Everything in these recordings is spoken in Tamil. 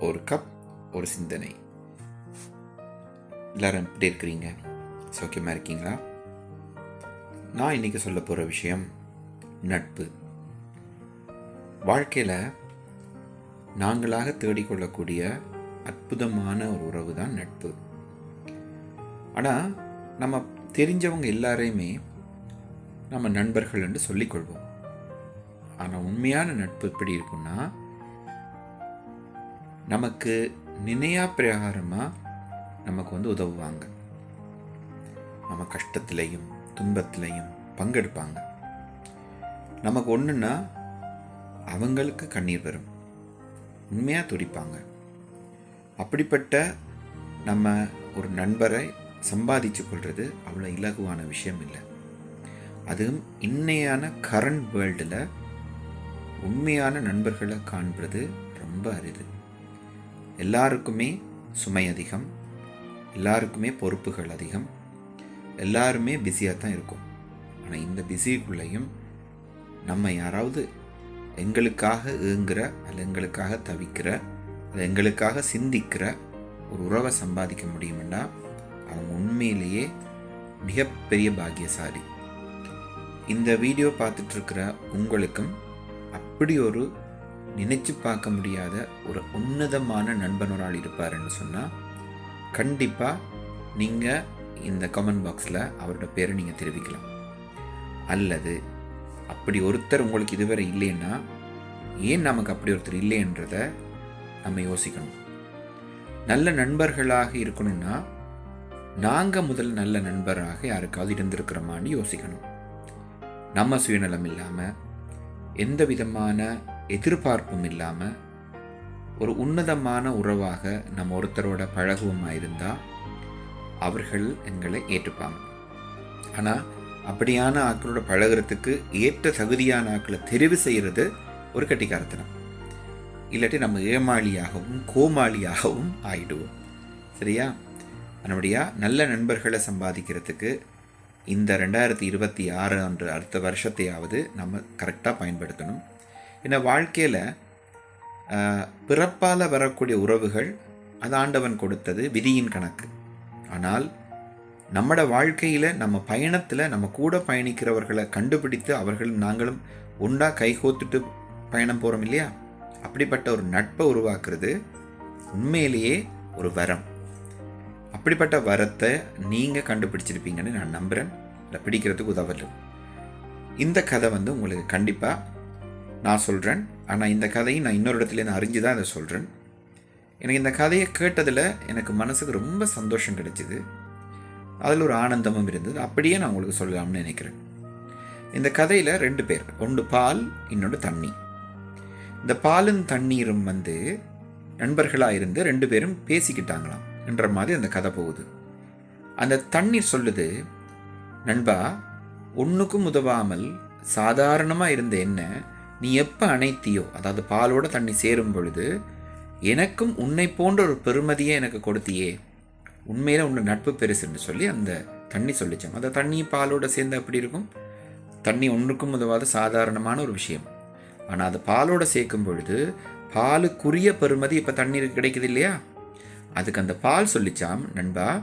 ஒரு கப் ஒரு சிந்தனை. எல்லாரும் எப்படி இருக்கிறீங்க? சௌக்கியமாக இருக்கீங்களா? நான் இன்றைக்கி சொல்ல போகிற விஷயம் நட்பு. வாழ்க்கையில் நாங்களாக தேடிக்கொள்ளக்கூடிய அற்புதமான ஒரு உறவு தான் நட்பு. ஆனால் நம்ம தெரிஞ்சவங்க எல்லாரையுமே நம்ம நண்பர்கள் என்று சொல்லிக்கொள்வோம் ஆனால் உண்மையான நட்பு எப்படி இருக்குன்னா நமக்கு நினையா பிரகாரமாக நமக்கு வந்து உதவுவாங்க. நம்ம கஷ்டத்துலையும் துன்பத்திலையும் பங்கெடுப்பாங்க. நமக்கு ஒன்றுன்னா அவங்களுக்கு கண்ணீர் வரும். உண்மையாக துடிப்பாங்க. அப்படிப்பட்ட நம்ம ஒரு நண்பரை சம்பாதிச்சு கொள்வது அவ்வளோ இலகுவான விஷயம் இல்லை. அதுவும் இன்னையான கரண்ட் வேர்ல்டில் உண்மையான நண்பர்களை காண்பது ரொம்ப அரிது. எல்லாருக்குமே சுமை அதிகம் எல்லாருக்குமே பொறுப்புகள் அதிகம் எல்லாருமே பிஸியாக தான் இருக்கும். ஆனால் இந்த பிஸிக்குள்ளேயும் நம்ம யாராவது எங்களுக்காக ஏங்குற அல்ல எங்களுக்காக தவிக்கிற அல்ல எங்களுக்காக சிந்திக்கிற ஒரு உறவை சம்பாதிக்க முடியுமெண்டா அவங்க உண்மையிலேயே மிகப்பெரிய பாக்கியசாலி. இந்த வீடியோ பார்த்துட்ருக்கிற உங்களுக்கும் அப்படி ஒரு நினைச்சு பார்க்க முடியாத ஒரு உன்னதமான நண்பன் ஒரு ஆள் இருப்பாருன்னு சொன்னால் கண்டிப்பாக நீங்கள் இந்த கமெண்ட் பாக்ஸில் அவரோட பேரை நீங்கள் தெரிவிக்கலாம். அல்லது அப்படி ஒருத்தர் உங்களுக்கு இதுவரை இல்லைன்னா ஏன் நமக்கு அப்படி ஒருத்தர் இல்லைன்றத நம்ம யோசிக்கணும். நல்ல நண்பர்களாக இருக்கணும்னா நாங்கள் முதல் நல்ல நண்பராக யாருக்காவது இருந்திருக்கிறோமான்னு யோசிக்கணும். நம்ம சுயநலம் இல்லாமல் எந்த விதமான எதிர்பார்ப்பும் இல்லாமல் ஒரு உன்னதமான உறவாக நம்ம ஒருத்தரோட பழகுவமாக இருந்தால் அவர்கள் எங்களை ஏற்றுப்பாங்க. ஆனால் அப்படியான ஆக்களோட பழகுறதுக்கு ஏற்ற தகுதியான ஆக்களை தெரிவு செய்கிறது ஒரு கட்டிக்காரத்தனம். இல்லாட்டி நம்ம ஏமாளியாகவும் கோமாளியாகவும் ஆயிடுவோம். சரியா? நம்முடைய நல்ல நண்பர்களை சம்பாதிக்கிறதுக்கு இந்த ரெண்டாயிரத்தி இருபத்தி ஆறு அன்று அடுத்த வருஷத்தையாவது நம்ம கரெக்டாக பயன்படுத்தணும். ஏன்னா வாழ்க்கையில் பிறப்பால் வரக்கூடிய உறவுகள் அது ஆண்டவன் கொடுத்தது விதியின் கணக்கு. ஆனால் நம்மட வாழ்க்கையில் நம்ம பயணத்தில் நம்ம கூட பயணிக்கிறவர்களை கண்டுபிடித்து அவர்களும் நாங்களும் ஒன்றா கைகோத்துட்டு பயணம் போகிறோம் இல்லையா? அப்படிப்பட்ட ஒரு நட்பை உருவாக்குறது உண்மையிலேயே ஒரு வரம். அப்படிப்பட்ட வரத்தை நீங்கள் கண்டுபிடிச்சிருப்பீங்கன்னு நான் நம்புகிறேன் இல்லை பிடிக்கிறதுக்கு உதவலும் இந்த கதை வந்து உங்களுக்கு கண்டிப்பாக நான் சொல்கிறேன் ஆனால் இந்த கதையை நான் இன்னொரு இடத்துலேருந்து அறிஞ்சு தான் இதை சொல்கிறேன் எனக்கு இந்த கதையை கேட்டதில் எனக்கு மனசுக்கு ரொம்ப சந்தோஷம் கிடைச்சிது. அதில் ஒரு ஆனந்தமும் இருந்தது. அப்படியே நான் உங்களுக்கு சொல்லலாம்னு நினைக்கிறேன். இந்த கதையில் ரெண்டு பேர் ஒன்று பால் இன்னொன்று தண்ணி. இந்த பாலும் தண்ணீரும் வந்து நண்பர்களாக இருந்து ரெண்டு பேரும் பேசிக்கிட்டாங்களாம் என்ற மாதிரி அந்த கதை போகுது. அந்த தண்ணீர் சொல்லுது நண்பா ஒன்றுக்கும் உதவாமல் சாதாரணமாக இருந்த என்ன நீ எப்போ அணைத்தியோ அதாவது பாலோட தண்ணி சேரும் பொழுது எனக்கும் உன்னை போன்ற ஒரு பெருமதியை எனக்கு கொடுத்தியே. உண்மையில் உன்னை நட்பு பெருசுன்னு சொல்லி அந்த தண்ணி சொல்லிச்சான் அந்த தண்ணி பாலோட சேர்ந்து அப்படி இருக்கும்? தண்ணி ஒன்றுக்கும் உதவாத சாதாரணமான ஒரு விஷயம். ஆனால் அது பாலோட சேர்க்கும் பொழுது பாலுக்குரிய பெருமதி இப்போ தண்ணீர் கிடைக்குது இல்லையா? அதுக்கு அந்த பால் சொல்லிச்சாம் நண்பா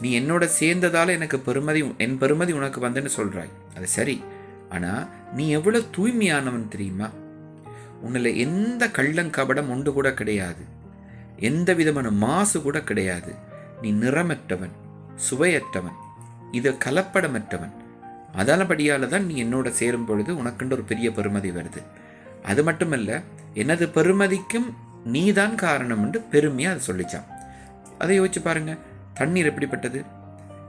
நீ என்னோட சேர்ந்ததால் எனக்கு பெருமதி என் பெருமதி உனக்கு வந்துன்னு சொல்கிறாய் அது சரி. ஆனால் நீ எவ்வளோ தூய்மையானவன் தெரியுமா? உன்னில் எந்த கள்ளங்கபடம் ஒன்று கூட கிடையாது. எந்த விதமான மாசு கூட கிடையாது. நீ நிறமற்றவன் சுவையற்றவன் இது கலப்படமற்றவன். அதனபடியால் தான் நீ என்னோட சேரும் பொழுது உனக்குன்ற ஒரு பெரிய பெருமதி வருது. அது மட்டுமல்ல எனது பெருமதிக்கும் நீதான் காரணம் என்று பெருமையாக அதை சொல்லிச்சான். அதை யோசிச்சு பாருங்க தண்ணீர் எப்படிப்பட்டது?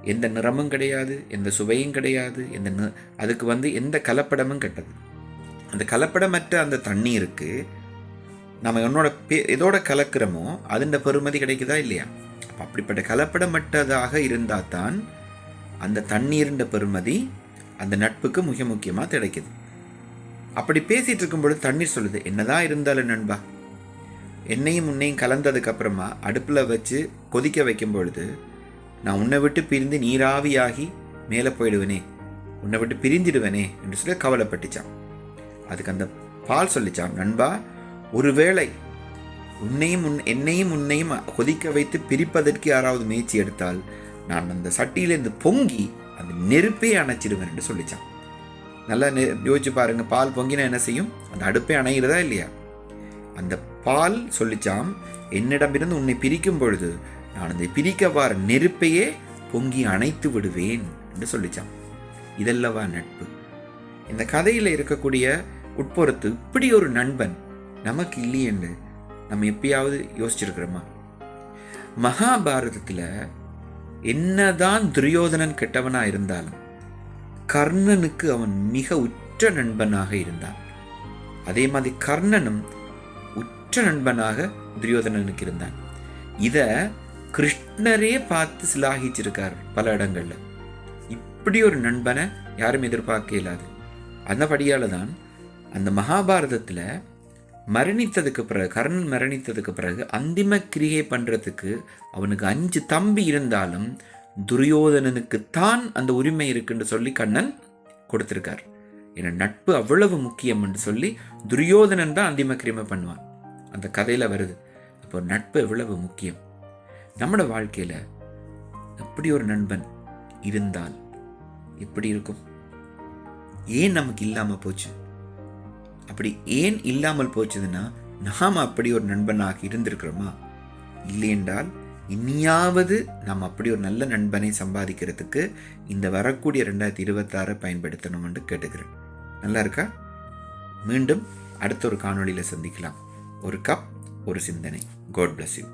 எந்த நிறமும் கிடையாது எந்த சுவையும் கிடையாது எந்த அதுக்கு வந்து எந்த கலப்படமும் கெட்டது. அந்த கலப்படமற்ற அந்த தண்ணீருக்கு நம்ம என்னோட பே எதோட கலக்கிறோமோ அதுண்ட பெருமதி கிடைக்குதா இல்லையா? அப்போ அப்படிப்பட்ட கலப்படமற்றதாக இருந்தால் தான் அந்த தண்ணீருண்ட பெருமதி அந்த நட்புக்கு மிக முக்கியமாக கிடைக்குது. அப்படி பேசிகிட்டு இருக்கும் பொழுது தண்ணீர் சொல்லுது என்னதான் இருந்தாலும் நண்பா எண்ணெயும் முன்னையும் கலந்ததுக்கப்புறமா அடுப்பில் வச்சு கொதிக்க வைக்கும் பொழுது நான் உன்னை விட்டு பிரிந்து நீராவியாகி மேலே போயிடுவேனே. உன்னை விட்டு பிரிந்திடுவேனே என்று சொல்லி கவலைப்பட்டுச்சான். அதுக்கு அந்த பால் சொல்லிச்சான் நண்பா ஒருவேளை உன்னையும் உன் என்னையும் உன்னையும் கொதிக்க வைத்து பிரிப்பதற்கு யாராவது முயற்சி எடுத்தால் நான் அந்த சட்டியிலேருந்து பொங்கி அந்த நெருப்பே அணைச்சிடுவேன் என்று சொல்லிச்சான். நல்லா நெ யோசிச்சு பாருங்க பால் பொங்கினா என்ன செய்யும்? அந்த அடுப்பே அணைகிறதா இல்லையா? அந்த பால் சொல்லிச்சாம் என்னிடமிருந்து உன்னை பிரிக்கும் பொழுது நான் அதை பிரிக்கவார் நெருப்பையே பொங்கி அணைத்து விடுவேன் என்று சொல்லிச்சான். இதல்லவா நட்பு. இந்த கதையில் இருக்கக்கூடிய உட்புறத்து இப்படி ஒரு நண்பன் நமக்கு இல்லையென்று நம்ம எப்பயாவது யோசிச்சிருக்கிறோமா? மகாபாரதத்தில் என்னதான் துரியோதனன் கெட்டவனாக இருந்தாலும் கர்ணனுக்கு அவன் மிக உற்ற நண்பனாக இருந்தான். அதே மாதிரி கர்ணனும் உற்ற நண்பனாக துரியோதனனுக்கு இருந்தான். இதை கிருஷ்ணரே பார்த்து சிலாகிச்சிருக்கார் பல இடங்களில். இப்படி ஒரு நண்பனை யாரும் எதிர்பார்க்க இயலாது. அந்தபடியால் தான் அந்த மகாபாரதத்தில் மரணித்ததுக்கு பிறகு கர்ணன் மரணித்ததுக்கு பிறகு அந்திம கிரிகை பண்ணுறதுக்கு அவனுக்கு அஞ்சு தம்பி இருந்தாலும் துரியோதனனுக்கு தான் அந்த உரிமை இருக்குன்னு சொல்லி கண்ணன் கொடுத்துருக்கார். ஏன்னா நட்பு அவ்வளவு முக்கியம் என்று சொல்லி துரியோதனன் தான் அந்திம கிரிமை பண்ணுவான். அந்த கதையில் வருது. அப்போ நட்பு எவ்வளவு முக்கியம். நம்மளோட வாழ்க்கையில் எப்படி ஒரு நண்பன் இருந்தால் எப்படி இருக்கும்? ஏன் நமக்கு இல்லாமல் போச்சு? அப்படி ஏன் இல்லாமல் போச்சுதுன்னா நாம் அப்படி ஒரு நண்பனாக இருந்திருக்கிறோமா? இல்லையென்றால் இனியாவது நாம் அப்படி ஒரு நல்ல நண்பனை சம்பாதிக்கிறதுக்கு இந்த வரக்கூடிய ரெண்டாயிரத்தி இருபத்தாறை பயன்படுத்தணும்னு கேட்டுக்கிறேன். நல்லா இருக்கா? மீண்டும் அடுத்த ஒரு காணொளியில் சந்திக்கலாம். ஒரு கப் ஒரு சிந்தனை. God bless you